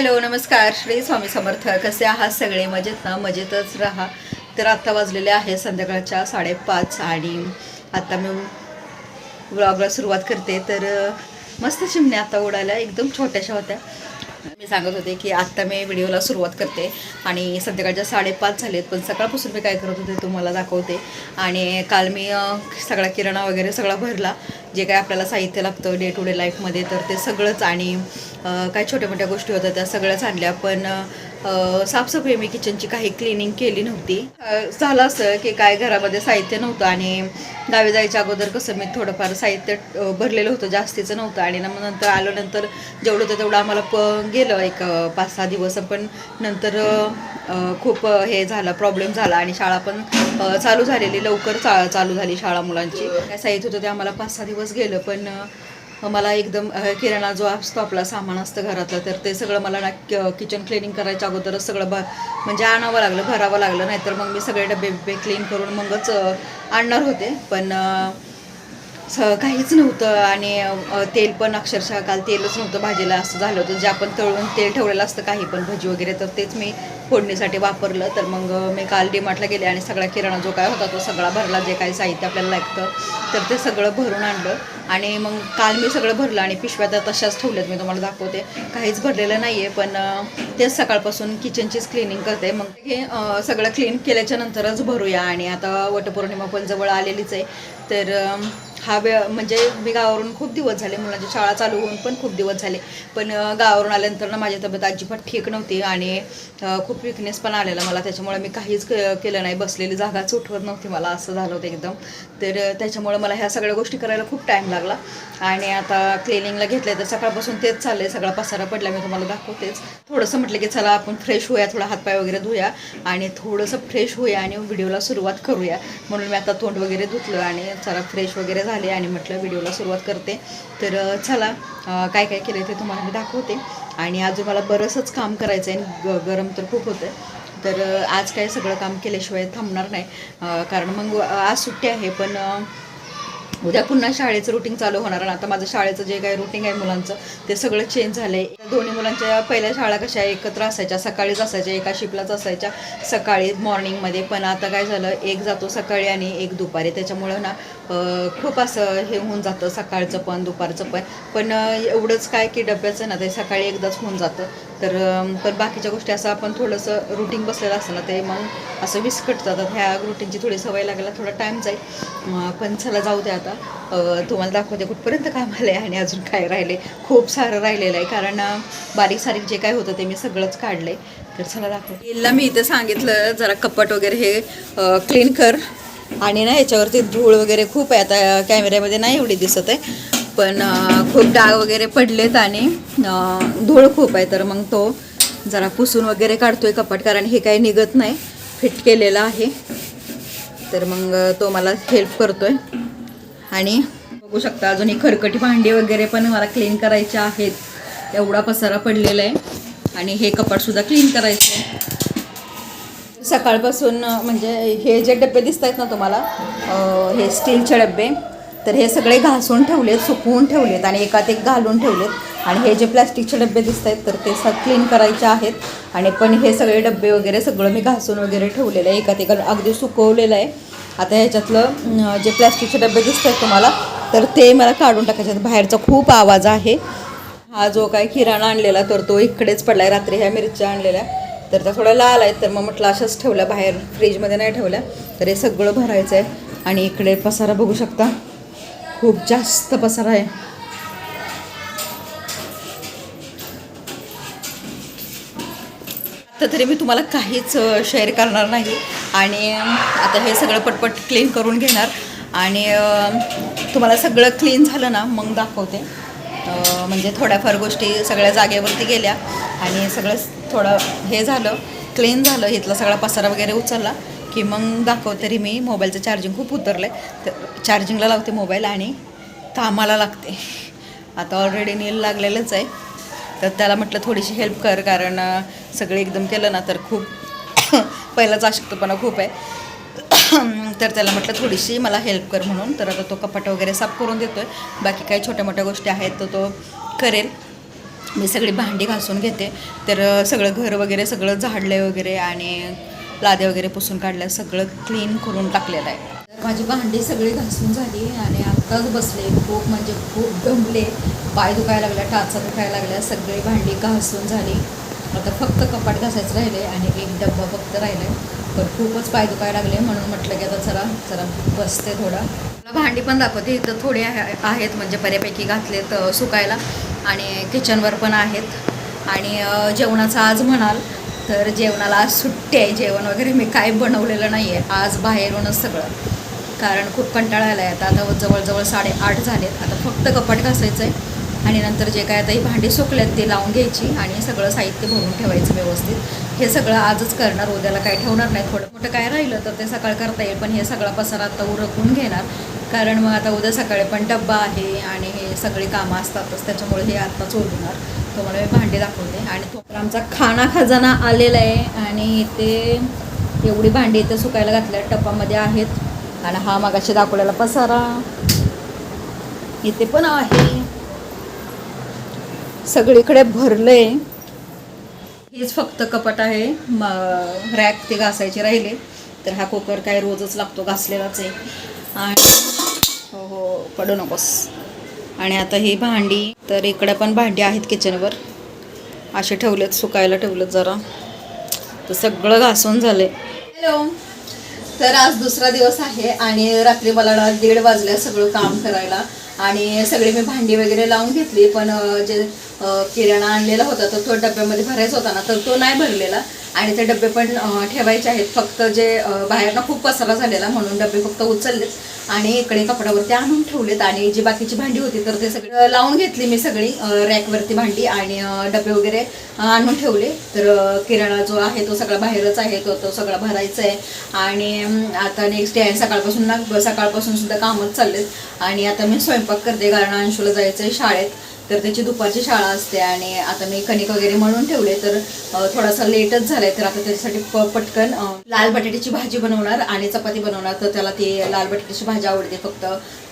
Hello नमस्कार. श्री स्वामी समर्थ. कसे आहात सगळे? मजेत ना? मजेतच राहा. तर आत्ता वाजलेले आहे संध्याकाळच्या साडेपाच आणि आता मी व्लॉगला सुरुवात करते. तर मस्त चिमण्या आता उडाल्या. एकदम छोट्याशा होत्या. मी सांगत होते की आत्ता मी व्हिडिओला सुरुवात करते आणि संध्याकाळच्या साडेपाच झालेत पण सकाळपासून मी काय करत होते तुम्हाला दाखवते. आणि काल मी सगळा किराणा वगैरे सगळा भरला जे काय आपल्याला साहित्य लागतं डे टू डे लाईफमध्ये तर ते सगळंच आणि काय छोट्या मोठ्या गोष्टी होत्या त्या सगळ्याच आणल्या. पण साफसफाई मी किचनची काही क्लिनिंग केली नव्हती. झालं असं की काय घरामध्ये साहित्य नव्हतं आणि गावी जायच्या अगोदर कसं मी थोडंफार साहित्य भरलेलं होतं जास्तीचं नव्हतं. आणि मग नंतर आल्यानंतर जेवढं होतं तेवढं आम्हाला प गेलं एक पाच सहा दिवस. पण नंतर खूप हे झालं प्रॉब्लेम झाला आणि शाळा पण चालू झालेली. लवकर चा चालू झाली शाळा मुलांची. काय साहित्य होतं ते आम्हाला पाच सहा दिवस गेलं. पण मला एकदम किराणा जो असतो आपला सामान असतं घरातलं तर ते सगळं मला ना किचन क्लिनिंग करायच्या अगोदरच सगळं भ म्हणजे आणावं लागलं भरावं लागलं नाहीतर मग मी सगळे डबे बिबे क्लीन करून मगच आणणार होते. पण स काहीच नव्हतं आणि तेल पण अक्षरशः काल तेलच नव्हतं भाजीला असं झालं होतं. जे आपण तळून तेल ठेवलेलं असतं काही पण भजी वगैरे तर तेच मी फोडणीसाठी वापरलं. तर मग मी काल डीमार्टला गेले आणि सगळा किराणा जो काय होता तो सगळा भरला जे काही साहित्य आपल्याला लागतं तर ते सगळं भरून आणलं. आणि मग काल मी सगळं भरलं आणि पिशव्या तर तशाच ठेवल्यात मी तुम्हाला दाखवते. काहीच भरलेलं नाही आहे पण तेच सकाळपासून किचनचीच क्लिनिंग करते. मग हे सगळं क्लीन केल्याच्या नंतरच भरूया. आणि आता वटपौर्णिमा पण जवळ आलेलीच आहे. तर हा वेळ म्हणजे मी गावावरून खूप दिवस झाले मुलांची शाळा चालू होऊन पण खूप दिवस झाले. पण गावावरून आल्यानंतर ना माझी तब्येत अजिबात ठीक नव्हती आणि खूप विकनेस पण आलेला मला. त्याच्यामुळे मी काहीच केलं नाही. बसलेली जागाच उठवत नव्हती मला असं झालं होतं एकदम. तर त्याच्यामुळे मला ह्या सगळ्या गोष्टी करायला खूप टाईम लागला. आणि आता क्लिनिंगला घेतलं तर सकाळपासून तेच चाललंय. सगळा पसारा पडला मी तुम्हाला दाखवतेच. थोडंसं म्हटलं की चला आपण फ्रेश होऊया थोडा हातपाय वगैरे धुया आणि थोडंसं फ्रेश होऊया आणि व्हिडिओला सुरुवात करूया. म्हणून मी आता तोंड वगैरे धुतलं आणि चला फ्रेश वगैरे झाले आणि म्हटलं व्हिडिओला सुरुवात करते. तर चला काय काय केलं ते तुम्हाला मी दाखवते. आणि अजून मला काम करायचं आहे गरम तर खूप होतं तर आज काय सगळं काम केल्याशिवाय थांबणार नाही. कारण मग आज सुट्टी आहे पण उद्या पुन्हा शाळेचं रुटीन चालू होणार आणि आता माझं शाळेचं जे काही रुटीन आहे मुलांचं ते सगळं चेंज झालं आहे दोन्ही मुलांच्या पहिल्या शाळा कशा एकत्र असायच्या सकाळीच असायच्या एका शिपलाच असायच्या. सकाळी मॉर्निंगमध्ये पण आता काय झालं एक जातो सकाळी आणि एक दुपारी. त्याच्यामुळं ना खूप असं हे होऊन जातं सकाळचं पण दुपारचं पण. पण एवढंच काय की डब्याचं ना ते सकाळी एकदाच होऊन जातं. तर पण बाकीच्या गोष्टी असं आपण थोडंसं रुटीन बसलेलं असतं ना ते मग असं विस्कट जातात ह्या रुटीनची थोडी सवय लागायला थोडा टाईम जाईल. पण चला जाऊ दे आता. तुम्हाला दाखवते कुठपर्यंत काय मला आहे आणि अजून काय राहिले. खूप सारं राहिलेलं आहे कारण बारीक सारीक जे काय होतं ते मी सगळंच काढले तर चला दाखव. हिला मी इथं सांगितलं जरा कपाट वगैरे हे क्लीन कर. आणि ना याच्यावरती धूळ वगैरे खूप आहे. आता कॅमेऱ्यामध्ये नाही एवढी दिसत आहे. पण खूप डाग वगैरे पडलेत आणि धूळ खूप आहे. तर मग तो जरा पुसून वगैरे काढतोय कपाट कारण हे काही निघत नाही. फिट केलेलं आहे. तर मग तो मला हेल्प करतोय. आणि बघू शकता अजून ही खरकटी भांडी वगैरे पण मला क्लीन करायचे आहेत. एवढा पसारा पडलेला आहे. आणि हे कपाटसुद्धा क्लीन करायचं आहे. सकाळपासून म्हणजे हे जे डबे दिसत आहेत ना तुम्हाला हे स्टीलचे डबे तर हे सगळे घासून ठेवलेत सुकवून ठेवलेत आणि एकात एक घालून ठेवलेत. आणि हे जे प्लॅस्टिकचे डबे दिसत आहेत तर ते स क्लीन करायचे आहेत. आणि पण हे सगळे डबे वगैरे सगळं मी घासून वगैरे ठेवलेलं आहे. एकात एक अगदी सुकवलेलं आहे. आता ह्याच्यातलं जे प्लॅस्टिकचे डबे दिसत आहेत तुम्हाला तर ते मला काढून टाकायचे आहेत. बाहेरचा खूप आवाज आहे. हा जो काय किराणा आणलेला तर तो इकडेच पडला आहे रात्री ह्या मिरच्या आणलेल्या. तर त्या थोड्या लाल आहेत तर मग म्हटलं अशाच ठेवल्या. बाहेर फ्रीजमध्ये नाही ठेवल्या. तर हे सगळं भरायचं आहे आणि इकडे पसारा बघू शकता. खूप जास्त पसर आहे. आता तरी मी तुम्हाला काहीच शेअर करणार नाही. आणि आता हे सगळं पटपट क्लीन करून घेणार. आणि तुम्हाला सगळं क्लीन झालं ना मग दाखवते. म्हणजे थोड्याफार गोष्टी सगळ्या जागेवरती गेल्या. आणि सगळं थोडं हे झालं क्लीन झालं इथला सगळा पसारा वगैरे उचलला. की मग दाखवते तरी मी मोबाईलचं चार्जिंग खूप उतरलं आहे तर चार्जिंगला लावते मोबाईल आणि कामाला लागते. आता ऑलरेडी नील लागलेलंच आहे. तर त्याला म्हटलं थोडीशी हेल्प कर कारण सगळे एकदम केलं ना तर खूप पहिलाच अशक्तपणा खूप आहे. तर त्याला म्हटलं थोडीशी मला हेल्प कर म्हणून. तर आता तो कपाट वगैरे साफ करून देतो आहे बाकी काही छोट्या मोठ्या गोष्टी आहेत तर तो करेल. मी सगळी भांडी घासून घेते. तर सगळं घर वगैरे सगळं झाडले वगैरे आणि लादे वगैरे पुसून काढल्या सगळं क्लीन करून टाकलेलं आहे. तर माझी भांडी सगळी घासून झाली आणि आत्ताच बसले. खूप म्हणजे खूप दमले. पाय दुखायला लागल्या टाचा दुखायला लागल्या. सगळी भांडी घासून झाली. आता फक्त कपाट घासायचं राहिले आणि एक डब्बा फक्त राहिला आहे पण खूपच पाय दुखायला लागले म्हणून म्हटलं की आता चला जरा बसते थोडा. मला भांडी पण दाखवते इथं थोडे आहे- आहेत म्हणजे बऱ्यापैकी घातलेत सुकायला. आणि किचनवर पण आहेत. आणि जेवणाचं आज म्हणाल तर जेवणाला आज सुट्टी आहे जेवण वगैरे मी काय बनवलेलं नाही आहे आज बाहेरूनच सगळं. कारण खूप कंटाळा आला आहे. आता आता जवळजवळ साडेआठ झालेत. आता फक्त कपाट घासायचं आहे आणि नंतर जे काय आता ही भांडी सुकल्यात ते लावून घ्यायची आणि सगळं साहित्य भरून ठेवायचं व्यवस्थित. हे सगळं आजच करणार. उद्याला काय ठेवणार नाही. थोडं मोठं काय राहिलं तर ते सकाळ करता येईल. पण हे सगळा पसारा आता उरकून घेणार. कारण मग आता उद्या सकाळी पण डब्बा आहे आणि हे सगळी कामं असतातच. त्याच्यामुळे हे आत्ताच उरणार. तुम्हाला मी भांडी दाखवते. आणि आमचा खाना खजाना आलेला आहे. आणि इथे एवढी भांडी इथे सुकायला घातल्या. टप्पामध्ये आहेत. आणि हा मागाशी दाखवलेला पसारा. इथे पण आहे. सगळीकडे भरलं आहे हेच फक्त कपाट आहे. म रॅक ते घासायचे राहिले. तर हा कुकर काय रोजच लागतो घासलेलाच आहे. आणि हो हो पडू नकोस. आणि आता ही भांडी तर इकडे पण भांडी आहेत किचनवर असे ठेवलेत सुकायला ठेवलेत जरा. तर सगळं घासून झाले हॅलो. तर आज दुसरा दिवस आहे आणि रात्री मला दीड वाजल्या सगळं काम करायला. आणि सगळी मी भांडी वगैरे लावून घेतली पण जे किराणा आणलेला होता तर तो डब्यामध्ये भरायचा होता ना तर तो नाही भरलेला. आणि ते डबे पण ठेवायचे आहेत. फक्त जे बाहेरनं खूप पसारा झालेला म्हणून डबे फक्त उचललेच आणि इकडे कपड्यावरती आणून ठेवलेत आणि जी बाकीची भांडी होती तर ते सगळं लावून घेतली मी सगळी रॅकवरती भांडी आणि डबे वगैरे आणून ठेवले. तर किराणा जो आहे तो सगळा बाहेरच आहे तो तो सगळा भरायचा आहे. आणि आता नेक्स्ट डे आहे सकाळपासून ना सकाळपासून सुद्धा कामच चाललेत. आणि आता मी स्वयंपाक करते कारण अंशूला जायचं आहे शाळेत. तर त्याची दुपारची शाळा असते आणि आता मी कणिक वगैरे म्हणून ठेवले तर थोडासा लेटच झालाय तर आता त्याच्यासाठी प- पटकन लाल बटाट्याची भाजी बनवणार आणि चपाती बनवणार. तर त्याला ती लाल बटाट्याची भाजी आवडते फक्त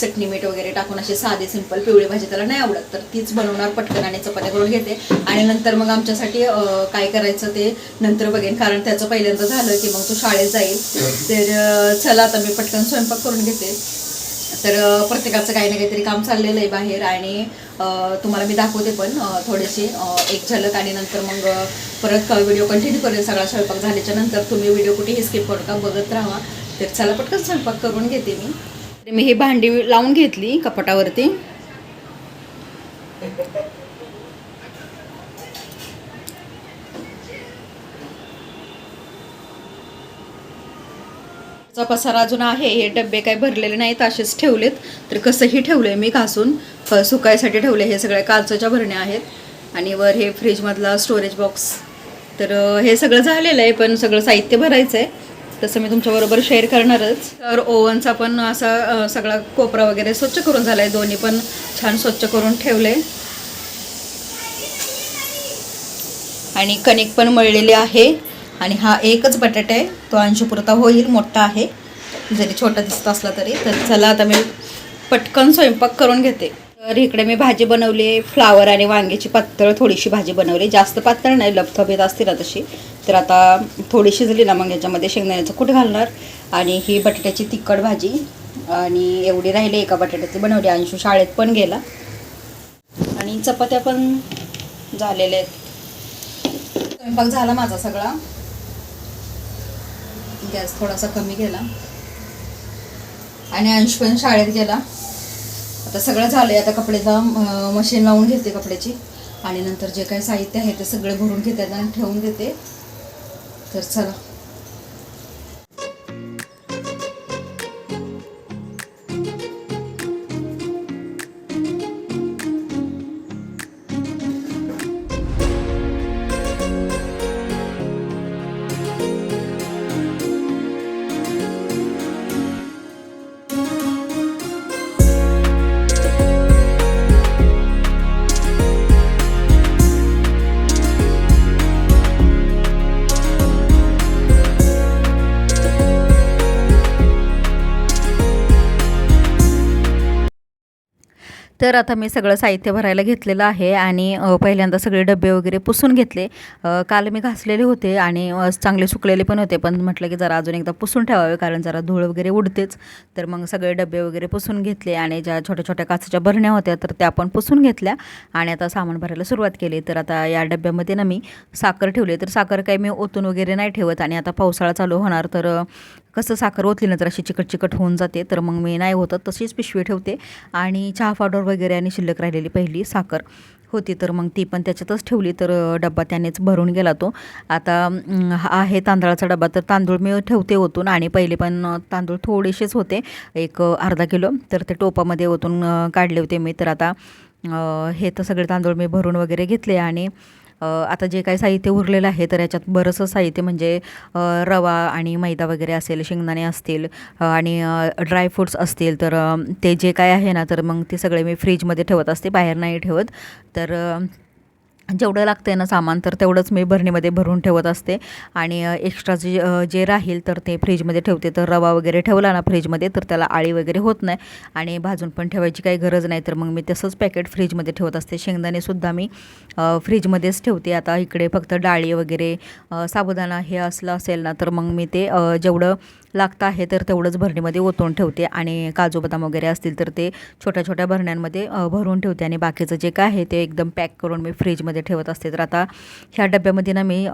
चटणी मीठ वगैरे टाकून अशी साधी सिंपल पिवळी भाजी त्याला नाही आवडत. तर तीच बनवणार पटकन आणि चपात्या करून घेते. आणि नंतर मग आमच्यासाठी काय करायचं ते नंतर बघेन. कारण त्याचं पहिल्यांदा झालं की मग तो शाळेत जाईल. तर चला आता मी पटकन स्वयंपाक करून घेते. तर प्रत्येकाचं काही ना काहीतरी काम चाललेलं आहे बाहेर आणि तुम्हाला मी दाखवते पण अ, थोडेसे एक झलक आणि नंतर मग परत व्हिडिओ कंटिन्यू करेल सगळा स्वयंपाक झाल्याच्यानंतर तुम्ही व्हिडिओ कुठेही स्किप करू का बघत राहा. तर चला पटकन स्वयंपाक करून घेते मी. मी ही भांडी लावून घेतली कपाटावरती. चा पसारा अजून आहे. हे डबे काही भरलेले नाहीत असेच ठेवलेत. तर कसंही ठेवलंय मी घासून. फ- सुकायसाठी ठेवले हे सगळ्या काचच्या भरण्या आहेत. आणि वर हे फ्रीजमधला स्टोरेज बॉक्स तर हे सगळं झालेलं आहे पण सगळं साहित्य भरायचं आहे तसं मी तुमच्याबरोबर शेअर करणारच. तर ओव्हनचा पण असा सगळा कोपरा वगैरे स्वच्छ करून झाला आहे दोन्ही पण छान स्वच्छ करून ठेवले आणि कणिक पण मळलेली आहे. आणि हा एकच बटाटा आहे. तो अंशपुरता होईल मोठा आहे. जरी छोटा दिसत असला तरी. तर चला आता मी पटकन स्वयंपाक करून घेते. तर इकडे मी भाजी बनवली फ्लावर आणि वांग्याची पातळ थोडीशी भाजी बनवली. जास्त पातळ नाही लपथबीत असते ना तशी तर आता थोडी शिजली ना मग याच्यामध्ये शेंगदाण्याचं कूट घालणार. आणि ही बटाट्याची तिखट भाजी. आणि एवढी राहिली एका बटाट्याची बनवली. अंशू शाळेत पण गेला. आणि चपात्या पण झालेल्या आहेत. स्वयंपाक झाला माझा सगळा. गॅस थोडासा कमी केला. आणि अंश पण शाळेत गेला. आता सगळं झालंय. आता कपड्याचा मशीन लावून घेते कपड्याची. आणि नंतर जे काही साहित्य आहे ते सगळे भरून घेते आणि ठेवून देते. तर चला. तर आता मी सगळं साहित्य भरायला घेतलेलं आहे आणि पहिल्यांदा सगळे डबे वगैरे पुसून घेतले. काल मी घासलेले होते आणि चांगले सुकलेले पण होते. पण म्हटलं की जरा अजून एकदा पुसून ठेवावे कारण जरा धूळ वगैरे उडतेच. तर मग सगळे डबे वगैरे पुसून घेतले आणि ज्या छोट्या छोट्या काचेच्या भरण्या होत्या तर त्या पण पुसून घेतल्या आणि आता सामान भरायला सुरुवात केली. तर आता या डब्यामध्ये ना मी साखर ठेवली. तर साखर काही मी ओतून वगैरे नाही ठेवत आणि आता पावसाळा चालू होणार तर कसं साखर ओतली ना तर अशी चिकट चिकट होऊन जाते तर मग मी नाही होतं तशीच पिशवी ठेवते. आणि चहा पावडर वगैरे आणि शिल्लक राहिलेली पहिली साखर होती तर मग ती पण त्याच्यातच ठेवली तर डबा डब्बा त्यानेच भरून गेला तो. आता हा आहे तांदळाचा डबा तर तांदूळ मी ठेवते ओतून आणि पहिले पण तांदूळ थोडेसेच होते एक अर्धा किलो तर ते टोपामध्ये ओतून काढले होते मी. तर आता हे तर सगळे तांदूळ मी भरून वगैरे घेतले आणि आता जे काही साहित्य उरलेलं आहे तर याच्यात बरंचसं साहित्य म्हणजे रवा आणि मैदा वगैरे असेल शेंगदाणे असतील आणि ड्रायफ्रूट्स असतील तर ते जे काय आहे ना तर मग ते सगळे मी फ्रीजमध्ये ठेवत असते बाहेर नाही ठेवत. तर जेवढं लागतं आहे ना सामान तर तेवढंच मी भरणीमध्ये भरून ठेवत असते. आणि एक्स्ट्रा जे जे राहील तर ते फ्रीजमध्ये ठेवते. तर रवा वगैरे ठेवला ना फ्रीजमध्ये तर त्याला आळी वगैरे होत नाही. आणि भाजून पण ठेवायची काही गरज नाही. तर मग मी तसंच पॅकेट फ्रीजमध्ये ठेवत असते. शेंगदाणेसुद्धा मी फ्रीजमध्येच ठेवते. आता इकडे फक्त डाळी वगैरे साबुदाणा हे असलं असेल ना तर मग मी ते जेवढं लागतं आहे तर तेवढंच भरणीमध्ये ओतून ठेवते. आणि काजू बदाम वगैरे असतील तर ते छोट्या छोट्या भरण्यांमध्ये भरून ठेवते. आणि बाकीचं जे काय आहे ते एकदम पॅक करून मी फ्रीजमध्ये ठेवत असते. तर आता ह्या डब्यामध्ये ना मी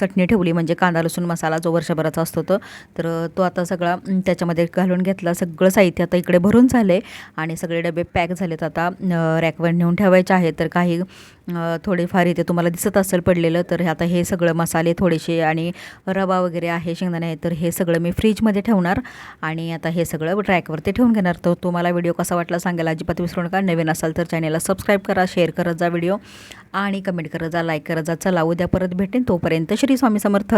चटणी ठेवली म्हणजे कांदा लसूण मसाला जो वर्षभराचा असतो तो. तर तो आता सगळा त्याच्यामध्ये घालून घेतला. सगळं साहित्य आता इकडे भरून झालं आहे आणि सगळे डबे पॅक झालेत. आता रॅकवर नेऊन ठेवायचे आहेत. तर काही थोडेफार इथे तुम्हाला दिसत असेल पडलेलं तर आता हे सगळं मसाले थोडेसे आणि रवा वगैरे आहे शेंगदाणे आहे तर हे सगळं मी फ्रीजमध्ये ठेवणार आणि आता हे सगळं ट्रॅकवरती ठेवून घेणार. तर तुम्हाला व्हिडिओ कसा वाटला सांगायला अजिबात विसरू नका. नवीन असाल तर चॅनेलला सबस्क्राईब करा शेअर करत जा व्हिडिओ आणि कमेंट करत जा लाईक करत जा. चला उद्या परत भेटेन. तोपर्यंत श्री स्वामी समर्थ.